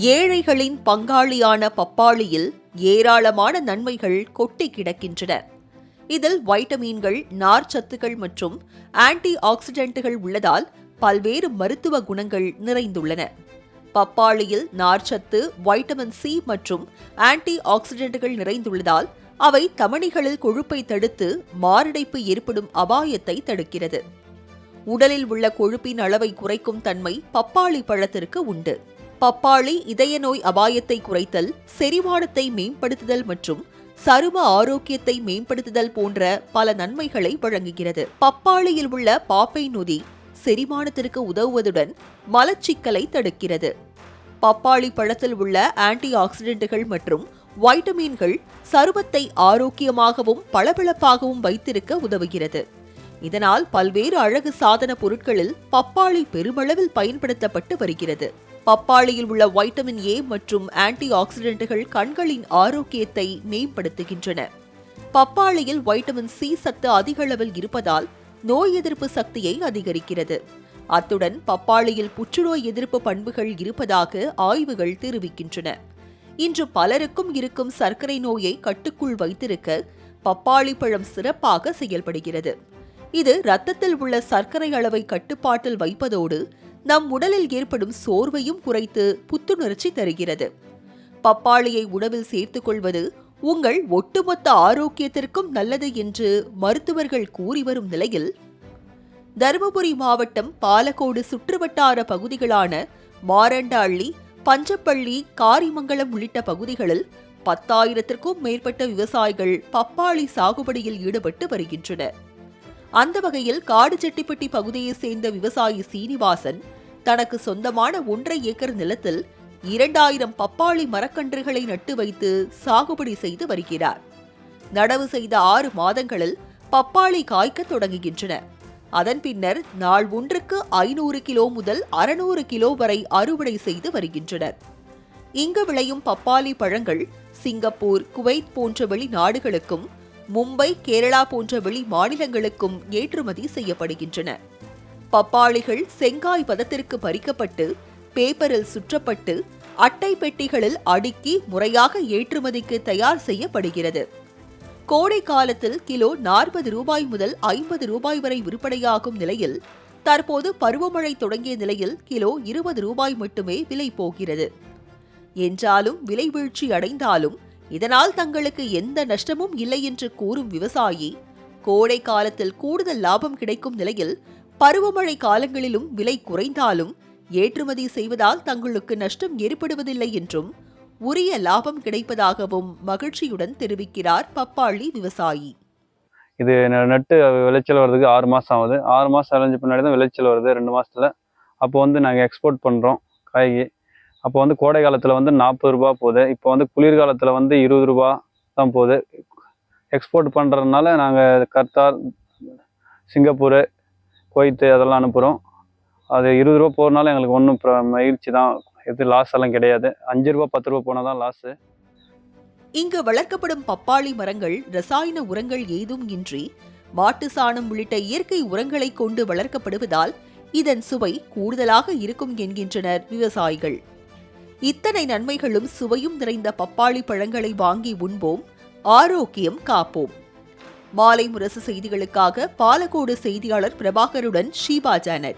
ஏழைகளின் பங்காளியான பப்பாளியில் ஏராளமான நன்மைகள் கொட்டி கிடக்கின்றன. இதில் வைட்டமின்கள் நார்ச்சத்துகள் மற்றும் ஆன்டி ஆக்சிடென்ட்டுகள் உள்ளதால் பல்வேறு மருத்துவ குணங்கள் நிறைந்துள்ளன. பப்பாளியில் நார்ச்சத்து வைட்டமின் சி மற்றும் ஆன்டி ஆக்சிடென்ட்டுகள் நிறைந்துள்ளதால் அவை தமணிகளில் கொழுப்பை தடுத்து மாரடைப்பு ஏற்படும் அபாயத்தை தடுக்கிறது. உடலில் உள்ள கொழுப்பின் அளவை குறைக்கும் தன்மை பப்பாளி பழத்திற்கு உண்டு. பப்பாளி இதய நோய் அபாயத்தை குறைத்தல் செரிமானத்தை மேம்படுத்துதல் மற்றும் சரும ஆரோக்கியத்தை மேம்படுத்துதல் போன்ற பல நன்மைகளை வழங்குகிறது. பப்பாளியில் உள்ள பாப்பை நொதி செரிமானத்திற்கு உதவுவதுடன் மலச்சிக்கலை தடுக்கிறது. பப்பாளி பழத்தில் உள்ள ஆன்டி ஆக்சிடென்ட்டுகள் மற்றும் வைட்டமின்கள் சருமத்தை ஆரோக்கியமாகவும் பளபளப்பாகவும் வைத்திருக்க உதவுகிறது. இதனால் பல்வேறு அழகு சாதன பொருட்களில் பப்பாளி பெருமளவில் பயன்படுத்தப்பட்டு வருகிறது. பப்பாளியில் உள்ள வைட்டமின் ஏ மற்றும் ஆன்டி ஆக்சிடென்ட்டுகள் கண்களின் ஆரோக்கியத்தை மேம்படுத்துகின்றன. பப்பாளியில் வைட்டமின் சி சத்து அதிக அளவில் இருப்பதால் நோய் எதிர்ப்பு சக்தியை அதிகரிக்கிறது. அத்துடன் பப்பாளியில் புற்றுநோய் எதிர்ப்பு பண்புகள் இருப்பதாக ஆய்வுகள் தெரிவிக்கின்றன. இன்று பலருக்கும் இருக்கும் சர்க்கரை நோயை கட்டுக்குள் வைத்திருக்க பப்பாளி பழம் சிறப்பாக செயல்படுகிறது. இது ரத்தத்தில் உள்ள சர்க்கரை அளவை கட்டுப்பாட்டில் வைப்பதோடு நம் உடலில் ஏற்படும் சோர்வையும் குறைத்து புத்துணர்ச்சி தருகிறது. பப்பாளியை உணவில் சேர்த்துக் கொள்வது உங்கள் ஒட்டுமொத்த ஆரோக்கியத்திற்கும் நல்லது என்று மருத்துவர்கள் கூறி வரும் நிலையில் தருமபுரி மாவட்டம் பாலக்கோடு சுற்றுவட்டார பகுதிகளான மாரண்டாள்ளி பஞ்சப்பள்ளி காரிமங்கலம் உள்ளிட்ட பகுதிகளில் பத்தாயிரத்திற்கும் மேற்பட்ட விவசாயிகள் பப்பாளி சாகுபடியில் ஈடுபட்டு வருகின்றனர். அந்த வகையில் காடு செட்டிப்பட்டி பகுதியைச் சேர்ந்த விவசாயி சீனிவாசன் தனக்கு சொந்தமான ஒன்றரை ஏக்கர் நிலத்தில் இரண்டாயிரம் பப்பாளி மரக்கன்றுகளை நட்டு வைத்து சாகுபடி செய்து வருகிறார். நடவு செய்த ஆறு மாதங்களில் பப்பாளி காய்க்க தொடங்குகின்றன. அதன் பின்னர் நாள் ஒன்றுக்கு ஐநூறு கிலோ முதல் அறுநூறு கிலோ வரை அறுவடை செய்து வருகின்றனர். இங்கு விளையும் பப்பாளி பழங்கள் சிங்கப்பூர் குவைத் போன்ற வெளிநாடுகளுக்கும் மும்பை கேரளா போன்ற வெளி மாநிலங்களுக்கும் ஏற்றுமதி செய்யப்படுகின்றன. பப்பாளிகள் செங்காய் பதத்திற்கு பறிக்கப்பட்டு பேப்பரில் சுற்றப்பட்டு அட்டை பெட்டிகளில் அடுக்கி முறையாக ஏற்றுமதிக்கு தயார் செய்யப்படுகிறது. கோடை காலத்தில் கிலோ நாற்பது ரூபாய் முதல் ஐம்பது ரூபாய் வரை விற்பனையாகும் நிலையில் தற்போது பருவமழை தொடங்கிய நிலையில் கிலோ இருபது ரூபாய் மட்டுமே விலை போகிறது. என்றாலும் விலை வீழ்ச்சி அடைந்தாலும் இதனால் தங்களுக்கு எந்த நஷ்டமும் இல்லை என்று கூறும் விவசாயி கோடை காலத்தில் கூடுதல் லாபம் கிடைக்கும் நிலையில் பருவமழை காலங்களிலும் விலை குறைந்தாலும் ஏற்றுமதி செய்வதால் தங்களுக்கு நஷ்டம் ஏற்படுவதில்லை என்றும் உரிய லாபம் கிடைப்பதாகவும் மகிழ்ச்சியுடன் தெரிவிக்கிறார் பப்பாளி விவசாயி. இது நட்டு விளைச்சல் வர்றதுக்கு ஆறு மாதம் ஆகுது. ஆறு மாதம் அலைஞ்ச பின்னாடி தான் விளைச்சல் வருது. ரெண்டு மாதத்தில் அப்போ வந்து நாங்கள் எக்ஸ்போர்ட் பண்ணுறோம் காய்கறி. அப்போ வந்து கோடை காலத்தில் வந்து நாற்பது ரூபா போகுது. இப்போ வந்து குளிர்காலத்தில் வந்து இருபது ரூபா தான் போகுது. எக்ஸ்போர்ட் பண்ணுறதுனால நாங்கள் கர்த்தார் சிங்கப்பூர் குவைத்து அதெல்லாம் அனுப்புகிறோம் அது இருபது ரூபா போகிறனால எங்களுக்கு ஒன்றும் மகிழ்ச்சி தான். எது லாஸ் எல்லாம் கிடையாது. அஞ்சு ரூபா பத்து ரூபா போனால் தான் லாஸு இங்கு வளர்க்கப்படும் பப்பாளி மரங்கள் ரசாயன உரங்கள் ஏதும் இன்றி மாட்டு சாணம் உள்ளிட்ட இயற்கை உரங்களை கொண்டு வளர்க்கப்படுவதால் இதன் சுவை கூடுதலாக இருக்கும் என்கின்றனர் விவசாயிகள். இத்தனை நன்மைகளும் சுவையும் நிறைந்த பப்பாளி பழங்களை வாங்கி உண்போம் ஆரோக்கியம் காப்போம். மாலை முரசு செய்திகளுக்காக பாலக்கோடு செய்தியாளர் பிரபாகருடன் ஷீபா ஜானட்.